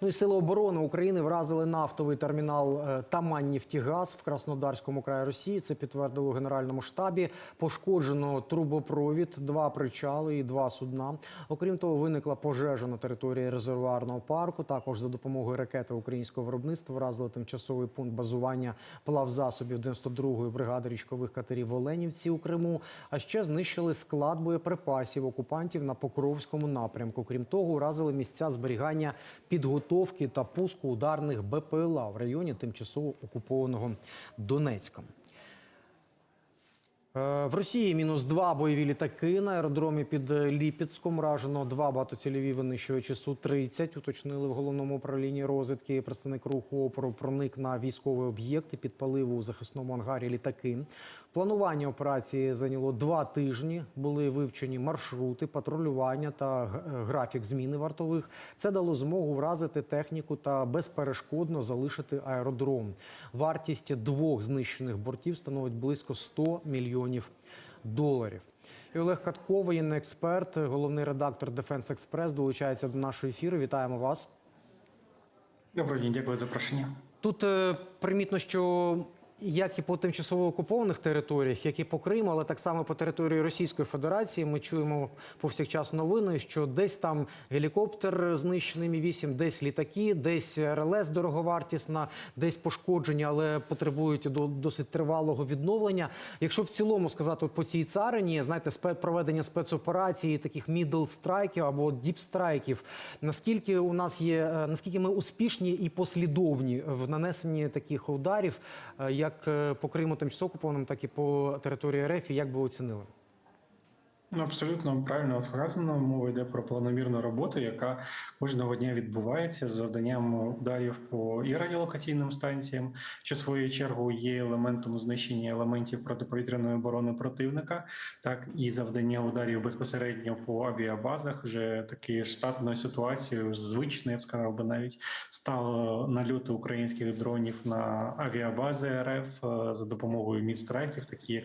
Ну і сили оборони України вразили нафтовий термінал е, Таманнефтігаз в Краснодарському краї Росії. Це підтвердили у Генеральному штабі. Пошкоджено трубопровід, два причали і два судна. Окрім того, виникла пожежа на території резервуарного парку. Також за допомогою ракети українського виробництва вразили тимчасовий пункт базування плавзасобів 92-ї бригади річкових катерів в Оленівці у Криму. А ще знищили склад боєприпасів окупантів на Покровському напрямку. Крім того, уразили місця зберігання підготовки та пуску ударних БПЛА в районі тимчасово окупованого Донецька. Е, В Росії мінус два бойові літаки на аеродромі під Ліпецьком. Вражено два багатоцільові винищувачі Су-30, уточнили в головному управлінні розвідки. Представник руху опору проник на військовий об'єкт і підпалив у захисному ангарі літаки. Планування операції зайняло два тижні. Були вивчені маршрути, патрулювання та графік зміни вартових. Це дало змогу вразити техніку та безперешкодно залишити аеродром. Вартість двох знищених бортів становить близько 100 мільйонів доларів. І Олег Катко, воєнний експерт, головний редактор Defense Express, долучається до нашого ефіру. Вітаємо вас. Доброго дня, дякую за запрошення. Тут е, примітно, що як і по тимчасово окупованих територіях, як і по Криму, але так само по території Російської Федерації, ми чуємо повсякчас новини, що десь там гелікоптер знищений Мі-8, десь літаки, десь РЛС дороговартісна, десь пошкодження, але потребують до досить тривалого відновлення. Якщо в цілому сказати по цій царині, знаєте, проведення спецоперацій, таких мідл страйків або діп страйків, наскільки у нас є, е, наскільки ми успішні і послідовні в нанесенні таких ударів, е, як е, по Криму тимчасово окупованому, так і по території РФ, і як би оцінили? Ну, абсолютно правильно сказано. Мова йде про планомірну роботу, яка кожного дня відбувається з завданням ударів по і радіолокаційним станціям, що в свою чергу є елементом знищення елементів протиповітряної оборони противника, так і завдання ударів безпосередньо по авіабазах. Вже таки штатною ситуацією, звичною, я б сказав би навіть стало нальоти українських дронів на авіабази РФ е, за допомогою мідстрайків, такі як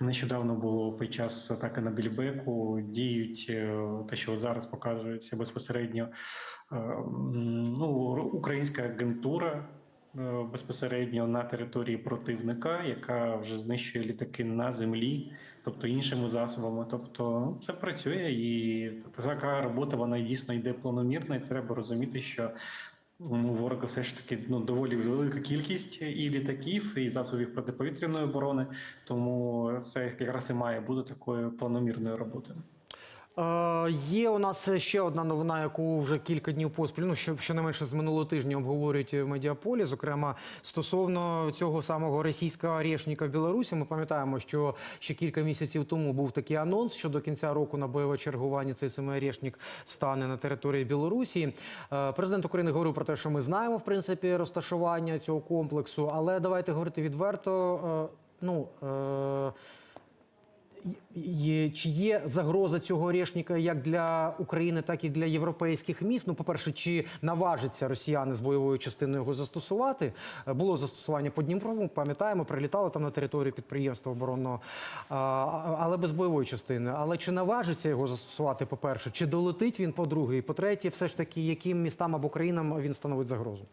нещодавно було під час атаки на Більбеку, діють е, те, що от зараз показується безпосередньо е, ну, українська агентура. е, Безпосередньо на території противника, яка вже знищує літаки на землі, тобто іншими засобами. Тобто ну, це працює, і така робота вона дійсно йде планомірно, і треба розуміти, що ну, ворога все ж таки ну, доволі велика кількість і літаків, і засобів протиповітряної оборони. Тому це якраз і має бути такою планомірною роботою. Е, є у нас ще одна новина, яку вже кілька днів поспіль, ну що щонайменше з минулого тижня обговорюють в медіаполі. Зокрема, стосовно цього самого російського орешника в Білорусі. Ми пам'ятаємо, що ще кілька місяців тому був такий анонс, що до кінця року на бойове чергування цей самий орешник стане на території Білорусі. Е, Президент України говорив про те, що ми знаємо в принципі розташування цього комплексу, але давайте говорити відверто. е, Ну е, чи є загроза цього орешника як для України, так і для європейських міст? Ну, по-перше, чи наважаться росіяни з бойовою частиною його застосувати? Було застосування по Дніпру, пам'ятаємо, прилітало там на територію підприємства оборонного, але без бойової частини. Але чи наважиться його застосувати? По-перше, чи долетить він по-друге? І по-третє, все ж таки, яким містам або країнам він становить загрозу?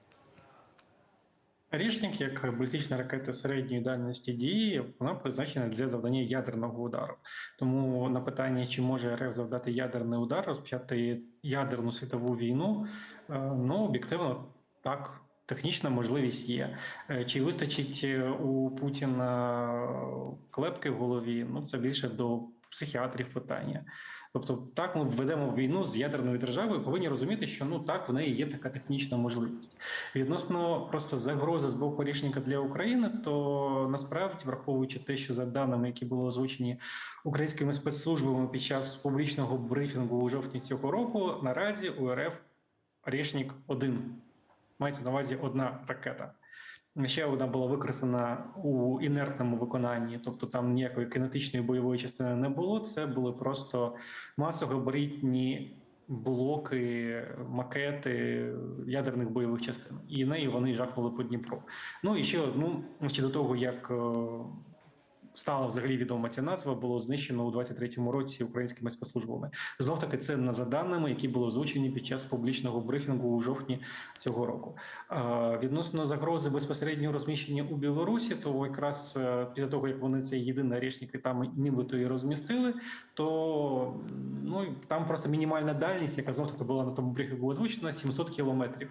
Рішник, як балістична ракета середньої дальності дії, вона призначена для завдання ядерного удару. Тому на питання, чи може РФ завдати ядерний удар, розпочати ядерну світову війну, е, ну об'єктивно так. Технічна можливість є. Е, Чи вистачить е, у Путіна клепки в голові? Ну це більше до психіатрів питання. Тобто, так ми ведемо війну з ядерною державою, повинні розуміти, що ну так в неї є така технічна можливість. Відносно просто загрози з боку рішника для України, то насправді, враховуючи те, що за даними, які були озвучені українськими спецслужбами під час публічного брифінгу у жовтні цього року, наразі у РФ рішник один мається на увазі одна ракета. Ще одна була використана у інертному виконанні, тобто там ніякої кінетичної бойової частини не було. Це були просто масогабаритні блоки, макети ядерних бойових частин, і нею вони жахнули по Дніпру. Ну і ще одну ще до того, як е, стала взагалі відома ця назва, було знищено у 23-му році українськими спецслужбами. Знов таки, це не за даними, які були озвучені під час публічного брифінгу у жовтні цього року. Відносно загрози безпосереднього розміщення у Білорусі, то якраз е, після того як вони цей єдиний річник там нібито і розмістили, то ну там просто мінімальна дальність, яка знов таки була на тому брифінгу озвучена, 700 кілометрів.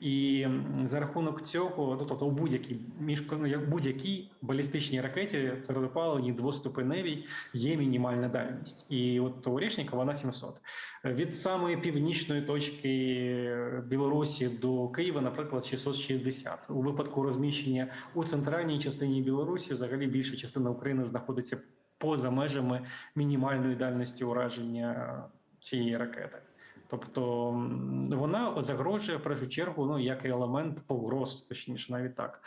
І за рахунок цього, ну тобто у будь-якій між ну, будь-якій балістичній ракеті твердопаливній двоступеневій є мінімальна дальність. І от у Орішника вона 700. Від самої північної точки Білорусі до Києва, наприклад, 660. У випадку розміщення у центральній частині Білорусі, взагалі більша частина України знаходиться поза межами мінімальної дальності ураження цієї ракети. Тобто вона загрожує в першу чергу, ну як елемент погроз, точніше, навіть так.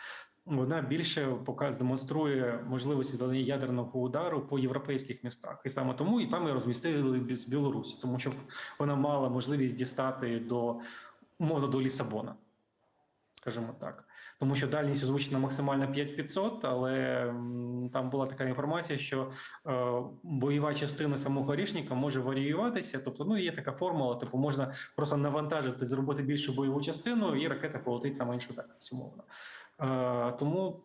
Вона більше показ демонструє можливості завдання ядерного удару по європейських містах, і саме тому і там і розмістили з Білорусі, тому що вона мала можливість дістати до умовно до Лісабона, скажімо так. Тому що дальність озвучена максимально 5500, але там була така інформація, що е, бойова частина самого рішника може варіюватися. Тобто, ну є така формула, типу можна просто навантажити, зробити більшу бойову частину, і ракета полетить на меншу дальність, умовно. Е, тому,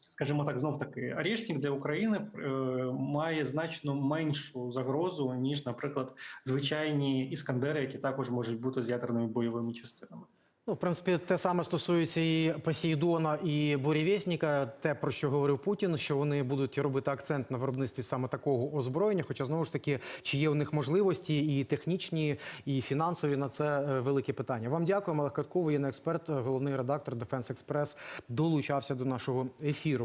скажімо так, знов таки, Орешник для України е, має значно меншу загрозу, ніж, наприклад, звичайні іскандери, які також можуть бути з ядерними бойовими частинами. Ну, в принципі, те саме стосується і Посейдона, і бурєвєсніка. те, про що говорив Путін, що вони будуть робити акцент на виробництві саме такого озброєння. Хоча знову ж таки, чи є у них можливості і технічні, і фінансові на це е, велике питання. Вам дякуємо. Олег Катков, експерт, головний редактор Дефенс Експрес, долучався до нашого ефіру.